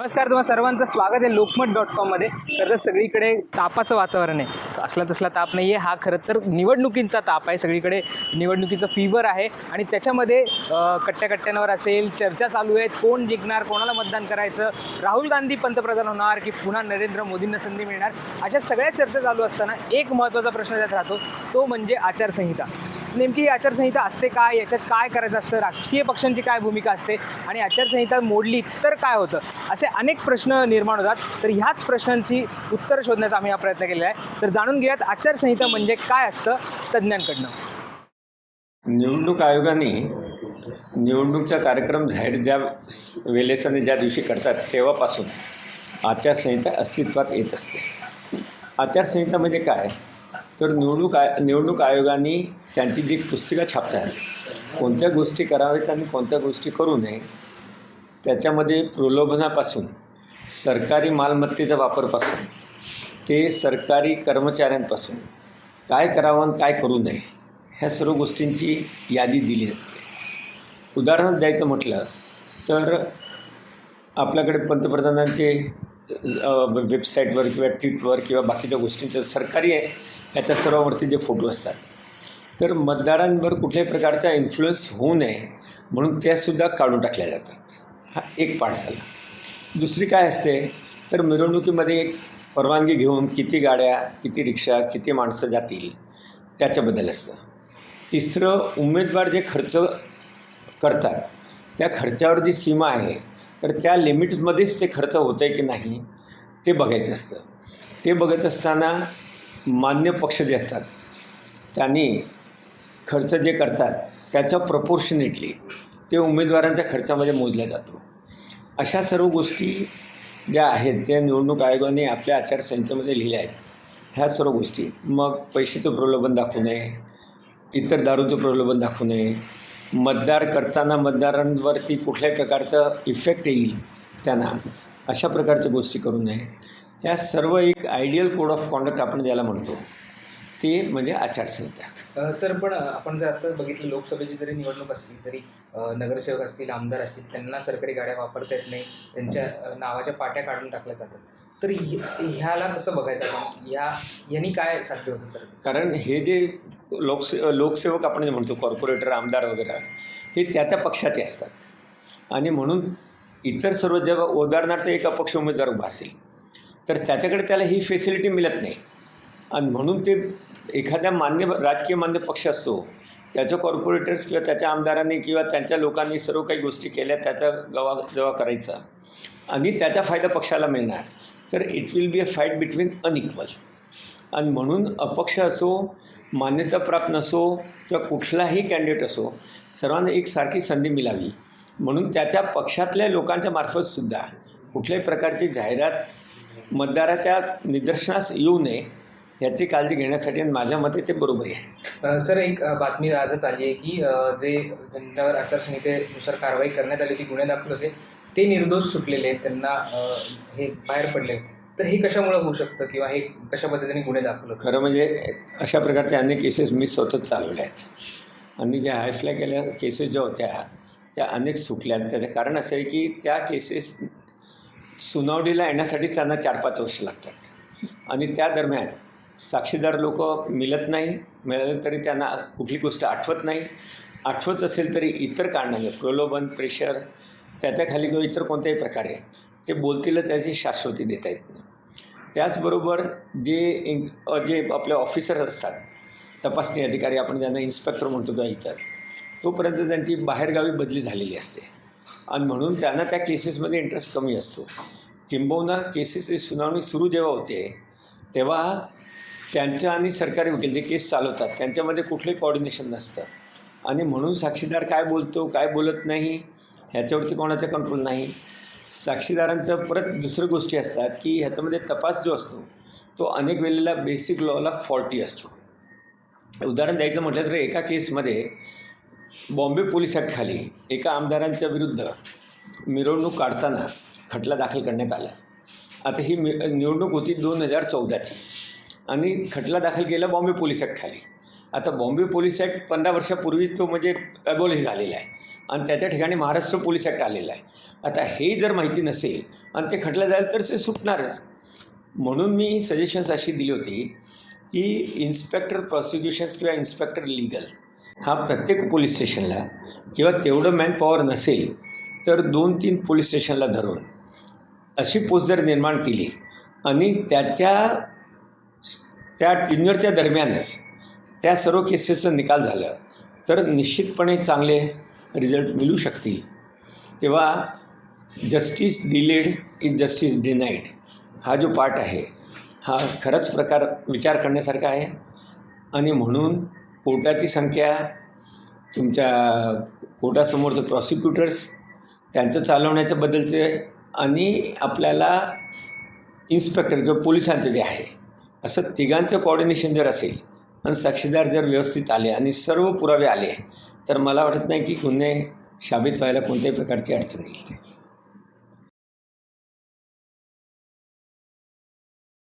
नमस्कार तुम्हा सर्वांचं स्वागत आहे लोकमत डॉट कॉममध्ये तर सगळीकडे तापाचं वातावरण आहे असला तसला ताप नाही आहे हा खरं तर निवडणुकींचा ताप आहे. सगळीकडे निवडणुकीचं फीवर आहे आणि त्याच्यामध्ये कट्ट्याकट्ट्यांवर असेल चर्चा चालू आहेत कोण जिंकणार कोणाला मतदान करायचं? राहुल गांधी पंतप्रधान होणार की पुन्हा नरेंद्र मोदींना संधी मिळणार? अशा सगळ्या चर्चा चालू असताना एक महत्त्वाचा प्रश्न त्यात राहतो तो म्हणजे आचारसंहिता. नेमकी आचारसंहिता असते काय? याच्यात काय करायचं असतं? राजकीय पक्षांची काय भूमिका असते? आणि आचारसंहिता मोडली तर काय होतं? असे अनेक प्रश्न निर्माण होतात. तर ह्याच प्रश्नांची उत्तरं शोधण्याचा आम्ही हा प्रयत्न केलेला आहे. तर जाणून घेऊयात आचारसंहिता म्हणजे काय असतं तज्ज्ञांकडनं. निवडणूक आयोगाने निवडणूकचा कार्यक्रम जाहीर ज्या वेळेसाने ज्या दिवशी करतात तेव्हापासून आचारसंहिता अस्तित्वात येत असते. आचारसंहिता म्हणजे काय? तर निवडणूक आय निवडणूक आयोगाने त्यांची जी पुस्तिका छापतात कोणत्या गोष्टी कराव्यात आणि कोणत्या गोष्टी करू नये त्याच्यामध्ये प्रलोभनापासून सरकारी मालमत्तेचा वापरपासून ते सरकारी कर्मचाऱ्यांपासून काय करावं आणि काय करू नये ह्या सर्व गोष्टींची यादी दिली जाते उदाहरण द्यायचं म्हटलं तर आपल्याकडे पंतप्रधानांचे वेबसाईटवर किंवा ट्विटवर किंवा बाकीच्या गोष्टींचं सरकारी आहे याच्या सर्वावरती जे फोटो असतात. तर मतदारांवर कुठल्याही प्रकारचा इन्फ्लुअन्स होऊ नये म्हणून त्यासुद्धा काढून टाकल्या जातात. हा एक पाठ झाला. दुसरी काय असते तर मिरवणुकीमध्ये एक परवानगी घेऊन किती गाड्या किती रिक्षा किती माणसं जातील त्याच्याबद्दल असतं. तिसरं उमेदवार जे खर्च करतात त्या खर्चावर जी सीमा आहे तर त्या लिमिटमध्येच ते खर्च होतं आहे की नाही ते बघायचं असतं. ते बघत असताना मान्य पक्ष जे असतात त्यांनी खर्च जे करतात त्याच्या प्रपोर्शनेटली ते उमेदवारांच्या खर्चामध्ये मोजला जातो. अशा सर्व गोष्टी ज्या आहेत ज्या निवडणूक आयोगाने आपल्या आचारसंहितेमध्ये लिहिल्या आहेत ह्या सर्व गोष्टी. मग पैशाचं प्रलोभन दाखवू नये इतर दारूचं प्रलोभन दाखवू नये मतदार करताना मतदारांवरती कुठल्याही प्रकारचं इफेक्ट येईल त्यांना अशा प्रकारच्या गोष्टी करू नये. या सर्व एक आयडियल कोड ऑफ कॉन्डक्ट आपण ज्याला म्हणतो ते म्हणजे आचारसंहिता. सर पण आपण जर आता बघितलं लोकसभेची जरी निवडणूक असली तरी नगरसेवक असतील आमदार असतील त्यांना सरकारी गाड्या वापरता येत नाही त्यांच्या नावाच्या पाट्या काढून टाकल्या जातात. तर ह्याला कसं बघायचं आपण? ह्या यांनी काय साध्य होतं कारण हे जे लोकसे लोकसेवक आपण जे म्हणतो कॉर्पोरेटर आमदार वगैरे हे त्या त्या पक्षाचे असतात. आणि म्हणून इतर सर्व जेव्हा उदाहरणार्थ एक अपक्ष उमेदवार उभा असेल तर त्याच्याकडे त्याला ही फेसिलिटी मिळत नाही. आणि म्हणून ते एखाद्या मान्य राजकीय मान्य पक्ष असतो त्याच्या कॉर्पोरेटर्स किंवा त्याच्या आमदारांनी किंवा त्यांच्या लोकांनी सर्व काही गोष्टी केल्या त्याचा गवा जवा करायचा. आणि त्याचा फायदा पक्षाला मिळणार. तर it will be a fight between unequal आणि म्हणून अपक्ष असो मान्यताप्राप्त नसो किंवा कुठलाही कॅन्डिडेट असो सर्वांना एक सारखी संधी मिळावी. म्हणून त्याच्या पक्षातल्या लोकांच्या मार्फतसुद्धा कुठल्याही प्रकारची जाहिरात मतदाराच्या निदर्शनास येऊ नये याची काळजी घेण्यासाठी आणि माझ्या मते ते बरोबर आहे. सर एक बातमी आजच आली आहे की जे ज्यांच्यावर आचारसंहितेनुसार कारवाई करण्यात आली होती गुन्हे दाखल होते ते निर्दोष सुटलेले आहेत त्यांना हे बाहेर पडले तर हे कशामुळे होऊ शकतं किंवा हे कशा पद्धतीने गुन्हे दाखवलं खरं म्हणजे अशा प्रकारच्या अनेक केसेस मी स्वतःच चालवल्या आहेत. आणि ज्या हायफ्लाय केल्या केसेस ज्या होत्या त्या अनेक सुटल्या त्याचं कारण असं आहे की त्या केसेस सुनावणीला येण्यासाठी त्यांना चार पाच वर्ष लागतात. आणि त्या दरम्यान साक्षीदार लोक मिळत नाही. मिळाले तरी त्यांना कुठली गोष्ट आठवत नाही. आठवत असेल तरी इतर कारणाने प्रलोभन प्रेशर त्याच्याखाली किंवा इतर कोणत्याही प्रकारे ते बोलतीलच त्याची शाश्वती देता येत नाही. त्याचबरोबर जे इंग जे आपले ऑफिसर्स असतात तपासणी अधिकारी आपण ज्यांना इन्स्पेक्टर म्हणतो किंवा इतर तोपर्यंत त्यांची बाहेरगावी बदली झालेली असते. आणि म्हणून त्यांना त्या केसेसमध्ये इंटरेस्ट कमी असतो. किंबहुना केसेसची सुनावणी सुरू जेव्हा होते तेव्हा त्यांच्या आणि सरकारी वकील जे केस चालवतात त्यांच्यामध्ये कुठलंही कॉर्डिनेशन नसतं. आणि म्हणून साक्षीदार काय बोलतो काय बोलत नाही ह्याच्यावरती कोणाचा कंट्रोल नाही. साक्षीदारांचं परत दुसऱ्या गोष्टी असतात की ह्याच्यामध्ये तपास जो असतो तो अनेक वेळेला बेसिक लॉला फॉल्टी असतो. उदाहरण द्यायचं म्हटलं तर एका केसमध्ये बॉम्बे पोलिसांखाली एका आमदारांच्या विरुद्ध मिरवणूक काढताना खटला दाखल करण्यात आला. आता ही मि निवडणूक होती दोन हजार चौदाची आणि खटला दाखल केला बॉम्बे पोलीस ॲक्टखाली आता बॉम्बे पोलीस ॲक्ट पंधरा वर्षापूर्वीच तो म्हणजे अबॉलिश झालेला आहे. आणि त्याच्या ठिकाणी महाराष्ट्र पोलीस ॲक्ट आलेला आहे. आता हे जर माहिती नसेल आणि ते खटलं जाईल तर ते सुटणारच. म्हणून मी सजेशन्स अशी दिली होती की इन्स्पेक्टर प्रॉसिक्युशन्स किंवा इन्स्पेक्टर लिगल हा प्रत्येक पोलीस स्टेशनला किंवा तेवढं मॅन पॉवर नसेल तर दोन तीन पोलीस स्टेशनला धरून अशी पोस्ट जर निर्माण केली आणि त्याच्या त्या टिन्युअरच्या दरम्यानच त्या सर्व केसेसचा निकाल झाला तर निश्चितपणे चांगले रिझल्ट मिळू शकतील. तेव्हा justice delayed is justice denied हा जो पार्ट आहे हा खरंच प्रकार विचार करण्यासारखा आहे. आणि म्हणून कोर्टाची संख्या तुमच्या कोर्टासमोरचे प्रॉसिक्युटर्स त्यांचं चालवण्याच्या बद्दलचे आणि आपल्याला इन्स्पेक्टर किंवा पोलिसांचं जे आहे असं तिघांचं कॉर्डिनेशन जर असेल आणि साक्षीदार जर व्यवस्थित आले आणि सर्व पुरावे आले तर मला वाटत नाही की गुन्हे साबित व्हायला कोणत्याही प्रकारची अडचण येईल.